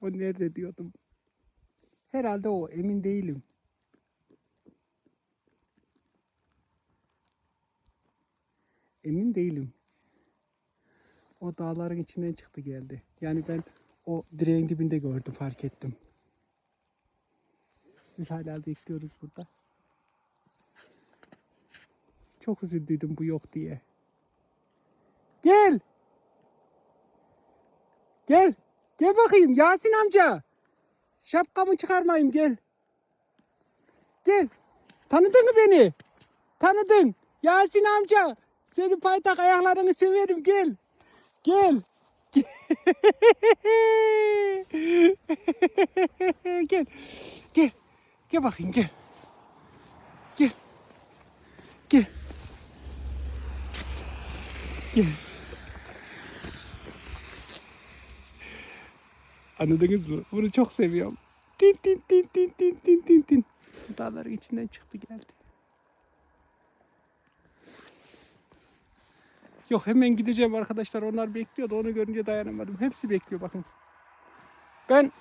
O nerede diyordum. Herhalde o emin değilim. Emin değilim. O dağların içinden çıktı geldi. Yani ben o direğin dibinde gördüm fark ettim. Biz hala bekliyoruz burada. Çok üzüldüydüm bu yok diye. Gel. Gel. Gel bakayım Yasin amca. Şapkamı çıkarmayayım gel. Gel. Tanıdın mı beni? Tanıdın. Yasin amca. Seni paytak ayaklarını severim gel. Gel. gel. Gel. Gel bakayım gel. Gel. Gel. Gel. Anladınız mı? Bunu çok seviyorum. Tin tin tin tin tin tin tin tin. Dağların içinden çıktı geldi. Yok hemen gideceğim arkadaşlar. Onlar bekliyordu. Onu görünce dayanamadım. Hepsi bekliyor bakın. Ben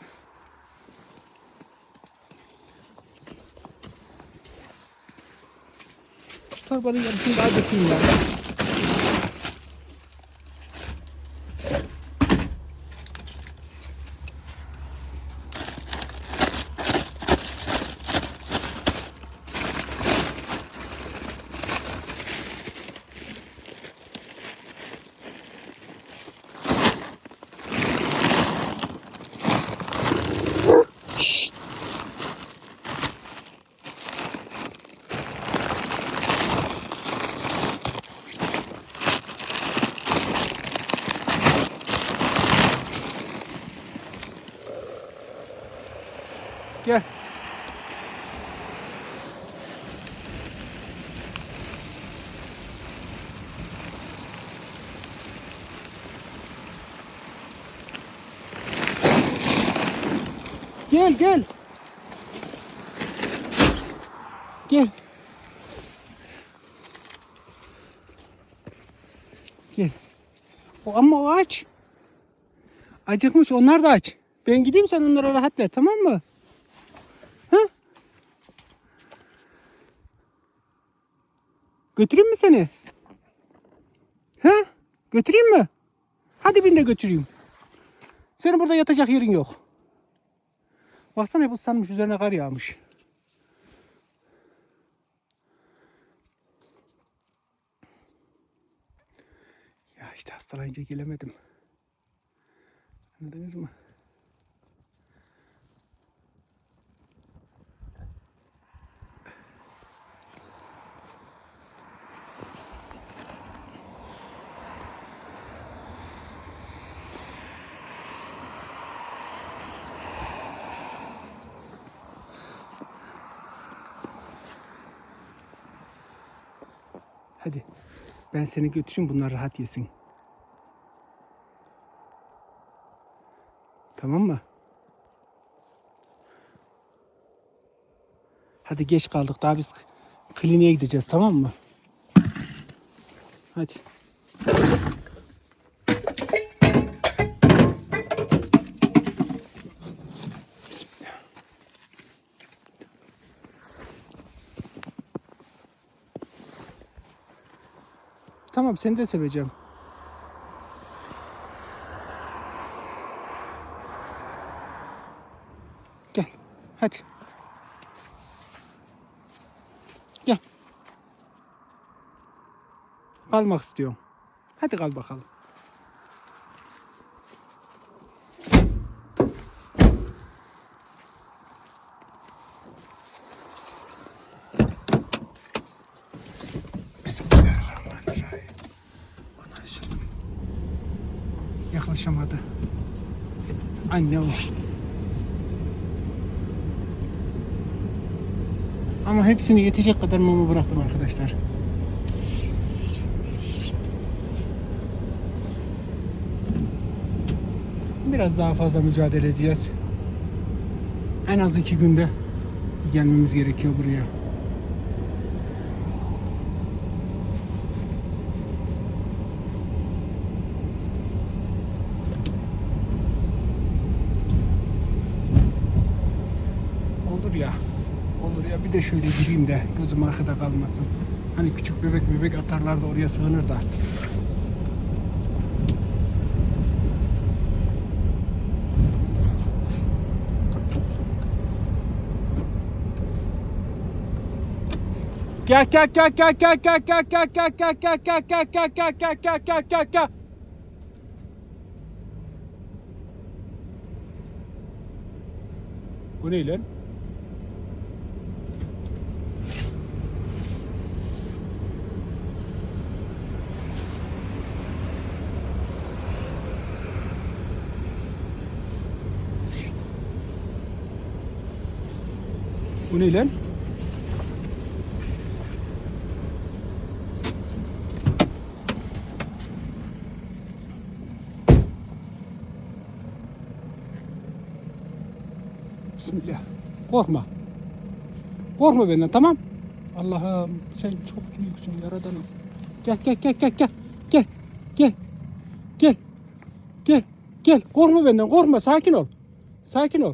Şu torbanın yarısını daha dökeyim ya. Gel. Gel gel. Gel. O ama o aç. Acıkmış onlar da aç. Ben gideyim sen onlara rahat ver tamam mı? Ha? Götüreyim mi seni? Ha? Götüreyim mi? Hadi bin de götüreyim. Senin burada yatacak yerin yok. Baksana hep ıslanmış üzerine kar yağmış. Ya işte hastalanınca gelemedim. Anladınız mı? Hadi ben seni götüreyim bunlar rahat yesin. Tamam mı? Hadi geç kaldık daha biz kliniğe gideceğiz tamam mı? Hadi. Seni de seveceğim. Gel. Hadi. Gel. Kalmak istiyorum. Hadi kal bakalım. Yaklaşamadı. Anne o. Ama hepsini yetecek kadar mama bıraktım arkadaşlar. Biraz daha fazla mücadele edeceğiz. En az iki günde gelmemiz gerekiyor buraya. ya. Olur ya bir de şöyle gireyim de gözüm arkada kalmasın. Hani küçük bebek bebek atarlar da oraya sığınır da. Gel gel gel gel gel gel gel gel gel gel gel gel gel gel gel gel gel gel gel gel Bu ne lan? Bu ne lan? Bismillah. Korkma. Korkma benden tamam. Allah'ım sen çok büyüksün yaradanım. Gel gel gel gel gel. Gel. Gel. Gel. Gel. Gel. Korkma benden korkma sakin ol. Sakin ol.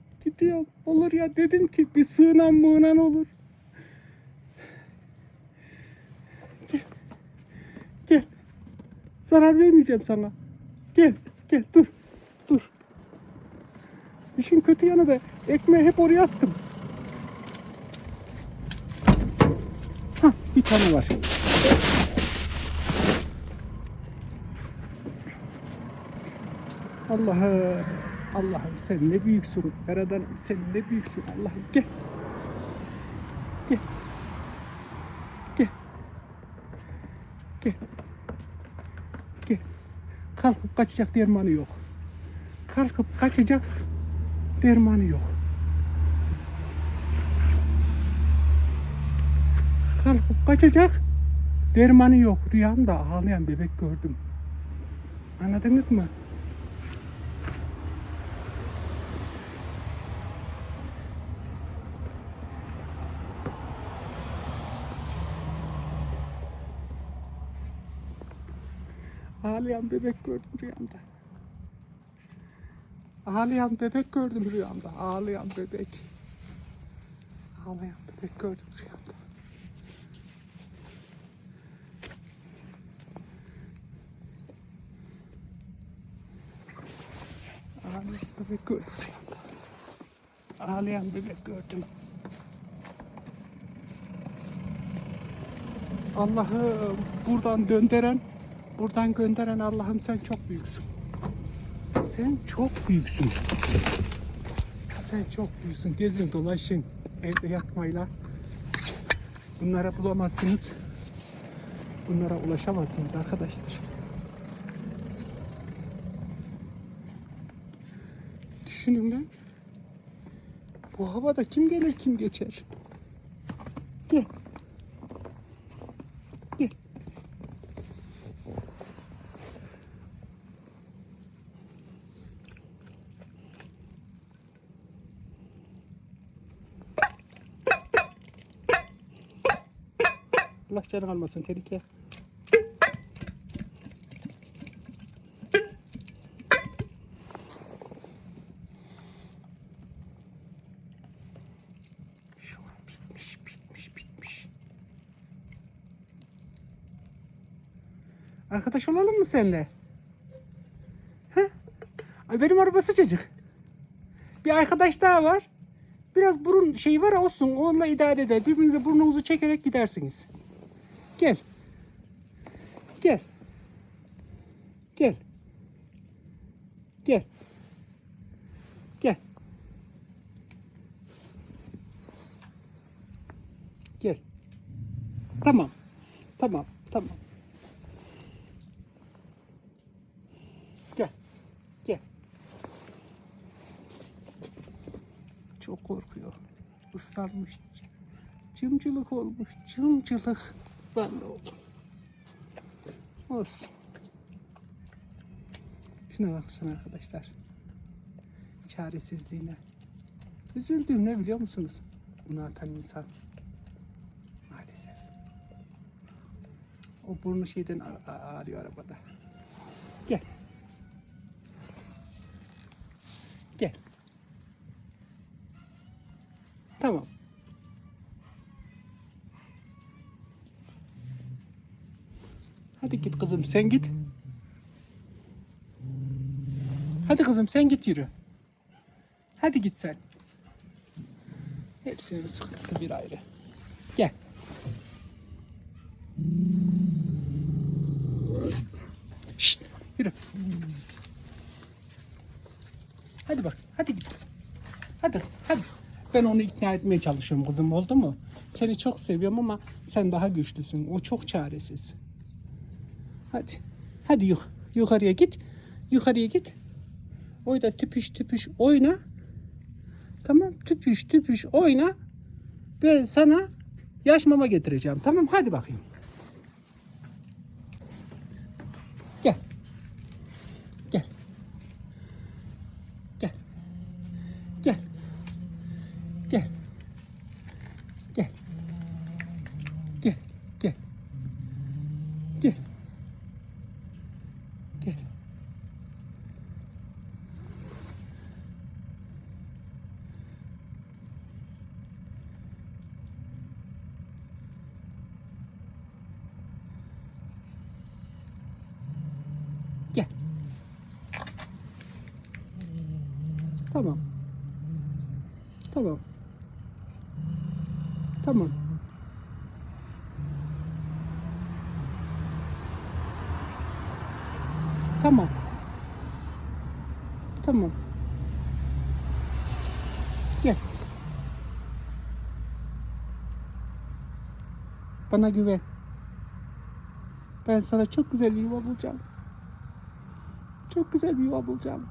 gidiyorum olur ya dedim ki bir sığınan mığınan olur. Gel. Gel. Zarar vermeyeceğim sana. Gel gel dur dur. İşin kötü yanı da ekmeği hep oraya attım. Hah bir tane var. Allah'ım, Allah'ım sen ne büyüksün. Yaradan sen ne büyüksün Allah'ım. Gel. Gel. Gel. Gel. Gel. Kalkıp kaçacak dermanı yok. Kalkıp kaçacak dermanı yok. Kalkıp kaçacak dermanı yok. Rüyamda ağlayan bebek gördüm. Anladınız mı? Ağlayan bebek gördüm rüyamda. Ağlayan bebek gördüm rüyamda. Ağlayan bebek. Ağlayan bebek gördüm rüyamda. Ağlayan bebek gördüm rüyamda. Ağlayan bebek gördüm. Allah'ım buradan döndüren, buradan gönderen Allah'ım sen çok büyüksün. Sen çok büyüksün. Sen çok büyüksün. Gezin dolaşın. Evde yatmayla. Bunlara bulamazsınız. Bunlara ulaşamazsınız arkadaşlar. Düşünün lan. Bu havada kim gelir kim geçer. Gel. Gel. Allah canın almasın tehlike. Arkadaş olalım mı seninle? He? Ay benim araba sıcacık. Bir arkadaş daha var. Biraz burun şeyi var olsun onunla idare eder. Birbirinize burnunuzu çekerek gidersiniz. Gel. Gel. Gel. Gel. Gel. Gel. Tamam. Tamam. Tamam. Gel. Gel. Çok korkuyor. ıslanmış. Cımcılık olmuş. Cımcılık. Ben de oldum. Olsun. Şuna baksana arkadaşlar. Çaresizliğine. Üzüldüğüm ne biliyor musunuz? Bunu atan insan. Maalesef. O burnu şeyden ağrıyor arabada. Gel. Gel. Tamam. Hadi git kızım sen git. Hadi kızım sen git yürü. Hadi git sen. Hepsinin sıkıntısı bir ayrı. Gel. Şşt, yürü. Hadi bak, hadi git kızım. Hadi, hadi. Ben onu ikna etmeye çalışıyorum kızım, oldu mu? Seni çok seviyorum ama sen daha güçlüsün. O çok çaresiz. Hadi, hadi yuk yukarıya git. Yukarıya git. Oyda tüpüş tüpüş oyna. Tamam, tüpüş tüpüş oyna. Ben sana yaş mama getireceğim. Tamam, hadi bakayım. Tamam. Gel. Bana güven. Ben sana çok güzel bir yuva bulacağım. Çok güzel bir yuva bulacağım.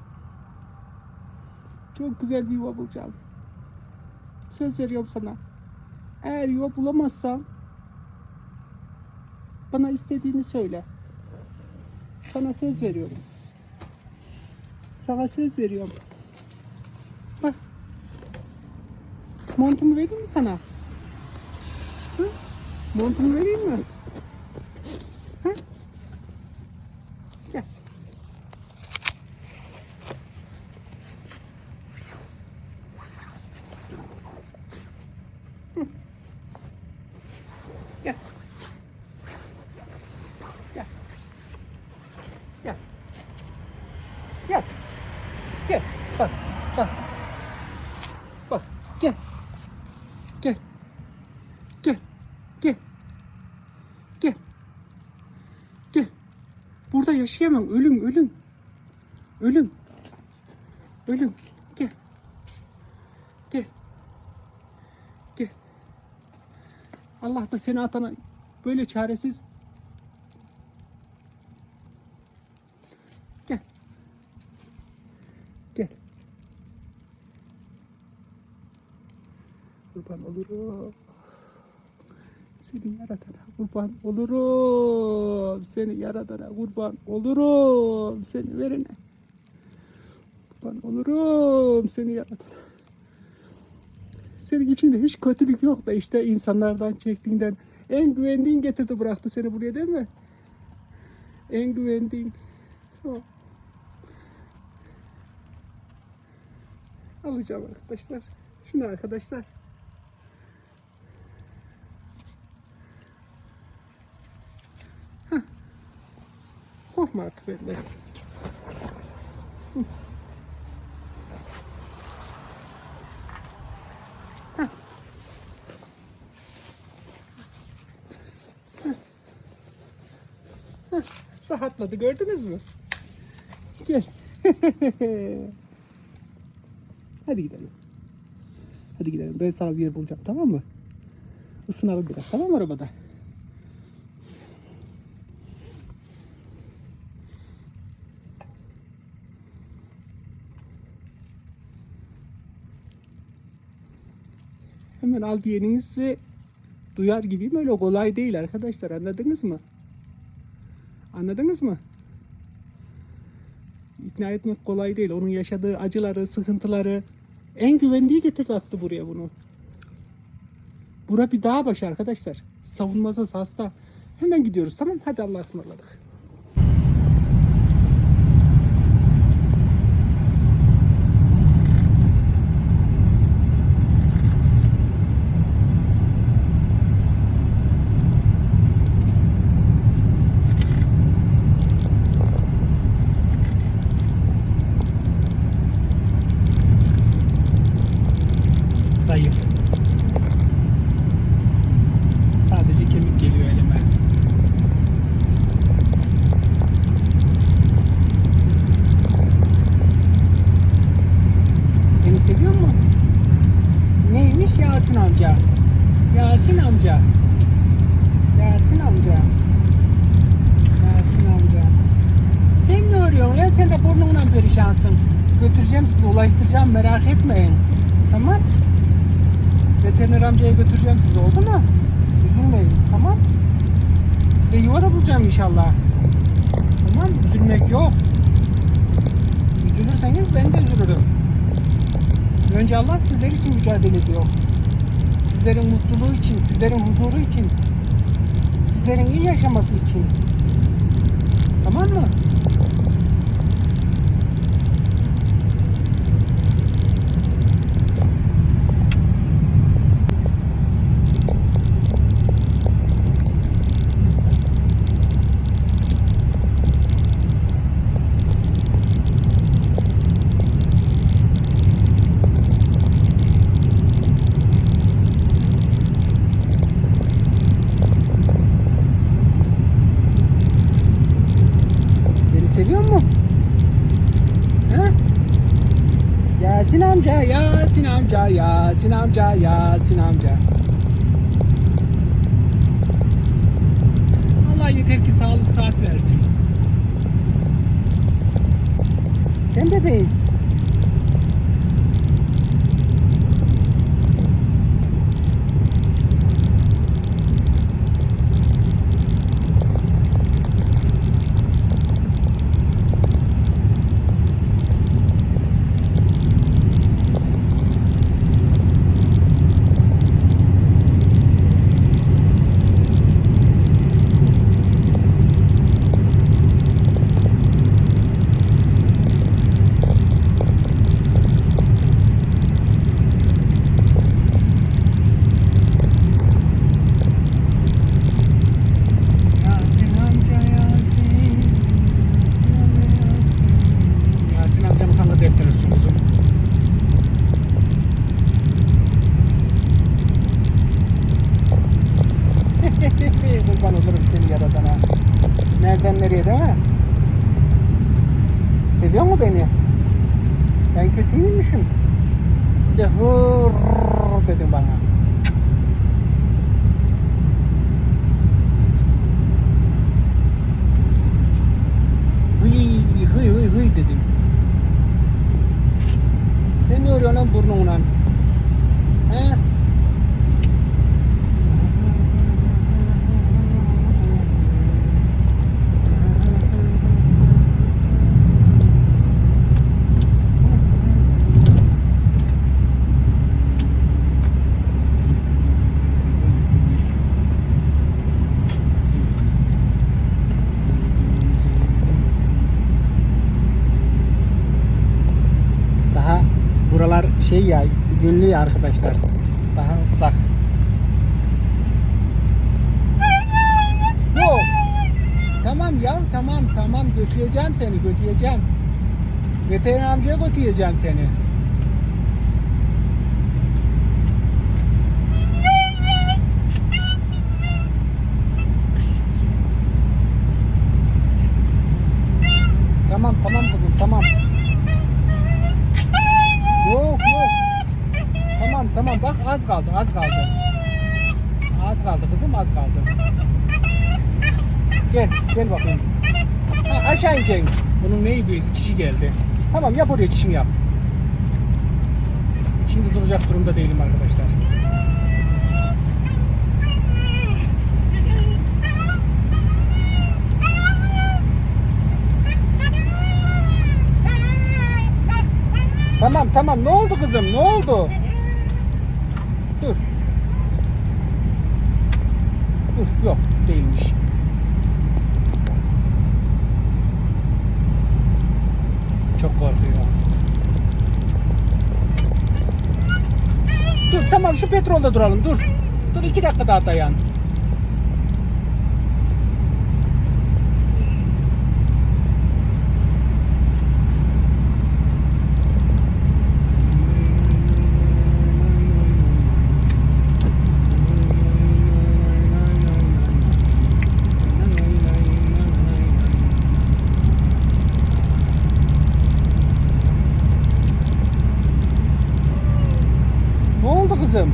Çok güzel bir yuva bulacağım. Söz veriyorum sana. Eğer yuva bulamazsam bana istediğini söyle. Sana söz veriyorum. Sana söz veriyorum. Bak. Montumu vereyim mi sana? Hı? Montumu vereyim mi? Hı? Gel. Hı. Gel. Gel. Gel. Gel. Gel. Bak. Bak. Bak. Gel. Gel. Gel. Gel. Gel. Gel. Burada yaşayamam. Ölüm, ölüm. Ölüm. Ölüm. Gel. Gel. Gel. Allah da seni atana böyle çaresiz Gel. Gel. Kurban olurum. Seni yaratana kurban olurum. Seni yaratana kurban olurum. Seni verene. Kurban olurum. Seni yaratana. Senin içinde hiç kötülük yok da işte insanlardan çektiğinden en güvendiğin getirdi bıraktı seni buraya değil mi? En güvendiğin. Alacağım arkadaşlar. Şunu arkadaşlar. Heh. Korkma artık benden. Hı. Heh. Heh. Heh. Rahatladı gördünüz mü? Gel. Hadi gidelim. Hadi gidelim. Ben sana bir yer bulacağım tamam mı? Isınalım biraz tamam mı arabada? Hemen al diyeninizi duyar gibiyim. Öyle kolay değil arkadaşlar. Anladınız mı? Anladınız mı? İkna etmek kolay değil. Onun yaşadığı acıları, sıkıntıları en güvendiği getirip attı buraya bunu. Bura bir dağ başı arkadaşlar. Savunmasız hasta. Hemen gidiyoruz tamam Hadi Allah'a ısmarladık. Zayıf. Sadece kemik geliyor elime. Beni seviyor mu? Neymiş Yasin amca? Yasin amca. Yasin amca. Yasin amca. Sen ne arıyorsun ya? Sen de burnunla perişansın. Götüreceğim sizi, ulaştıracağım merak etmeyin. Tamam? Veteriner amcaya götüreceğim sizi oldu mu? Üzülmeyin tamam? Size yuva da bulacağım inşallah. Tamam üzülmek yok. Üzülürseniz ben de üzülürüm. Önce Allah sizler için mücadele ediyor. Sizlerin mutluluğu için, sizlerin huzuru için, sizlerin iyi yaşaması için. Tamam mı? Beni seviyor mu? He? Yasin amca, Yasin amca, Yasin amca, Yasin amca. Allah yeter ki sağlık saat versin. Ben bebeğim. Yasin amca Yasin. Yasin amcamı sana da ettirirsin kuzum. Kurban olurum seni yaradana. Nereden nereye değil mi? Seviyor mu beni? Ben kötü müymüşüm? De hır dedim bana. Hıy hıy hıy hıy dedim. Sen ne arıyorsun lan burnunla? He? Daha buralar şey ya günlü ya arkadaşlar. Daha ıslak. Yok. Tamam ya tamam tamam götüreceğim seni götüreceğim. Veteriner amcaya götüreceğim seni. bak az kaldı az kaldı. Az kaldı kızım az kaldı. Gel gel bakayım. Ha, aşağı ineceksin. Bunun neyi büyük içişi geldi. Tamam yap oraya çişini yap. Şimdi duracak durumda değilim arkadaşlar. Tamam tamam ne oldu kızım ne oldu? Yok değilmiş. Çok korkuyor. Dur tamam şu petrolde duralım dur. Dur iki dakika daha dayan. Kızım?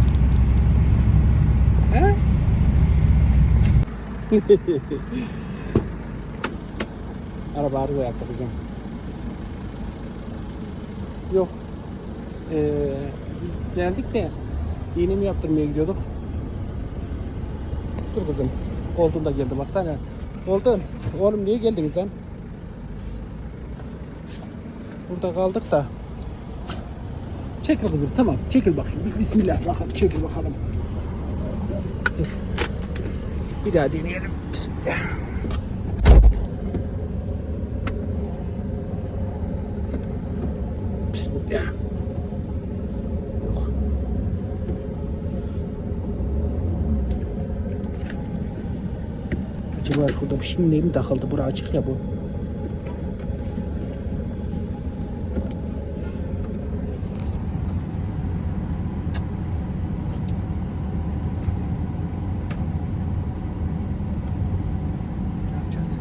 He? Araba arıza yaptı kızım. Yok. Ee, biz geldik de iğne mi yaptırmaya gidiyorduk. Dur kızım. Koltuğun da geldi baksana. Oldu. Oğlum niye geldiniz lan? Burada kaldık da. Çekil kızım tamam çekil bakayım. Bismillah bakalım çekil bakalım. Dur. Bir daha deneyelim. Bismillah. Bismillah. Acaba şurada bir şimdi mi takıldı? Bura açık ya bu. Ne yapacağız?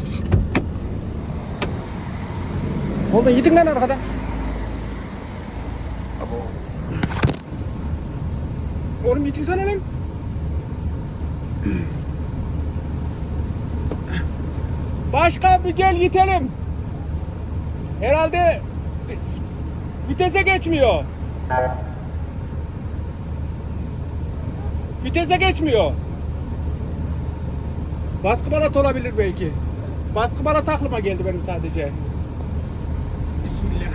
Dur. Oldu yedin lan arkadan. Abo. Oğlum yedin sana lan. Başka bir gel yitelim. Herhalde vitese geçmiyor. Vitese geçmiyor. Baskı balat olabilir belki. Baskı balat aklıma geldi benim sadece. Bismillah.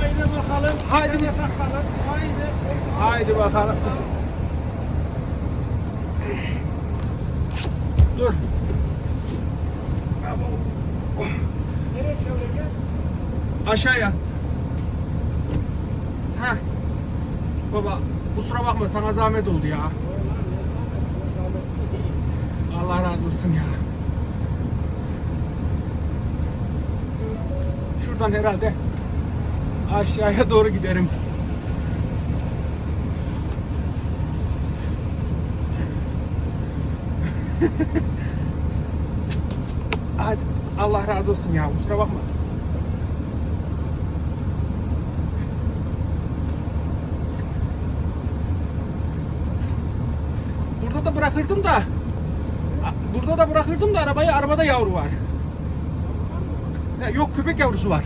Haydi bakalım. Haydi biz- bakalım. Haydi. Haydi bakalım. Dur. Nereye çevireceksin? Aşağıya. Ha. Baba kusura bakma sana zahmet oldu ya. Allah razı olsun ya. Şuradan herhalde aşağıya doğru giderim. Hadi Allah razı olsun ya kusura bakma. Burada da bırakırdım da Burada da bırakırdım da arabayı arabada yavru var. Ya, yok köpek yavrusu var.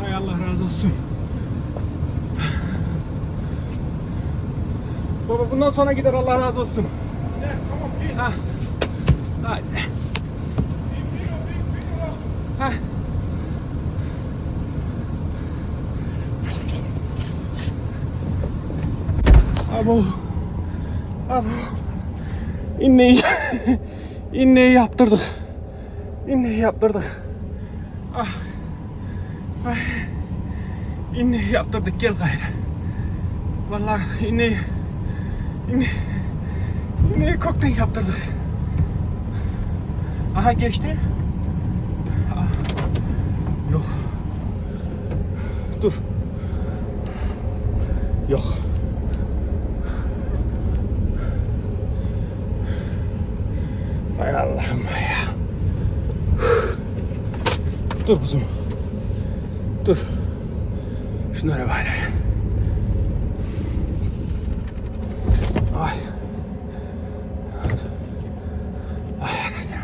Hay Allah razı olsun. Baba bundan sonra gider Allah razı olsun. Ne? Tamam. Bir. Ha. Hadi. Bir, bir, bir, bir olsun. Ha. Abo. Abo. İnneyi. İnneyi yaptırdık. İnneyi yaptırdık. Ah. Ay. İnneyi yaptırdık gel gayrı. Vallahi inneyi. İnneyi. İnneyi kokten yaptırdık. Aha geçti. Ah. Yok. Dur. Yok. Hay Allah'ım ya. Dur kuzum. Dur. Şunlara bak. Ay. Ay anasını.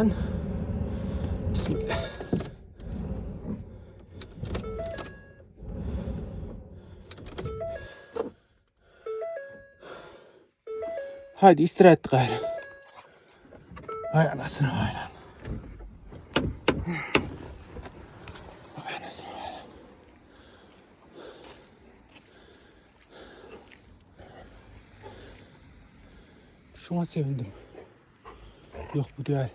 Aynen. Bismillah. Haydi istirahat gayrı. Hay anasını hayran. Hay anasını hayran. Şuna sevindim. Yok bu değil.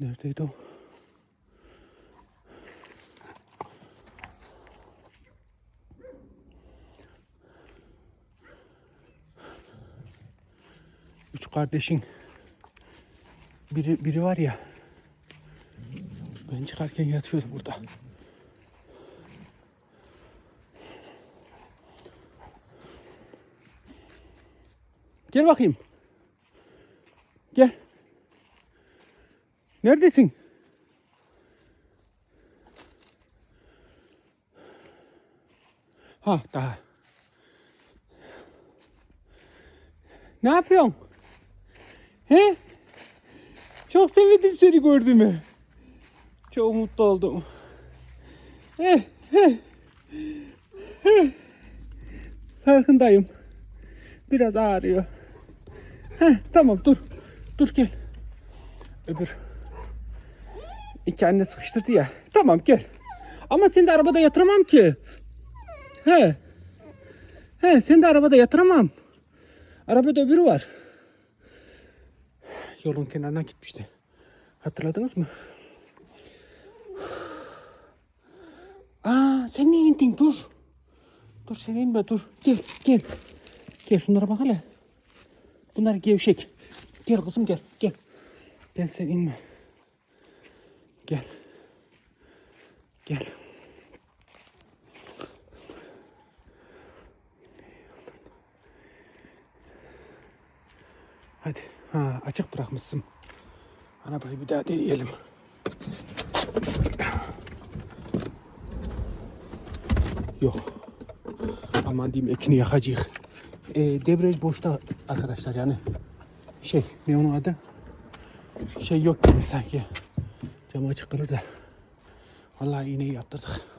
Neredeydi o? Üç kardeşin biri biri var ya. Ben çıkarken yatıyordu burada. Gel bakayım. Gel. Neredesin? Ha daha. Ne yapıyorsun? He? Çok sevindim seni gördüğüme. Çok mutlu oldum. He, he. He. Farkındayım. Biraz ağrıyor. Heh, tamam dur. Dur gel. Öbür. İki anne sıkıştırdı ya. Tamam gel. Ama seni de arabada yatıramam ki. He. He seni de arabada yatıramam. Arabada öbürü var. Yolun kenarına gitmişti. Hatırladınız mı? Aa sen niye indin? Dur. Dur sen inme dur. Gel gel. Gel şunlara bak hele. Bunlar gevşek. Gel kızım gel gel. Gel sen inme. Gel. Gel. Hadi. Ha açık bırakmışsın. Arabayı bir daha deneyelim. Yok. Aman diyeyim ekini yakacak. E, debriyaj boşta arkadaşlar yani. Şey ne onun adı? Şey yok gibi sanki. Cam açık kalır da. Vallahi iğneyi yaptırdık.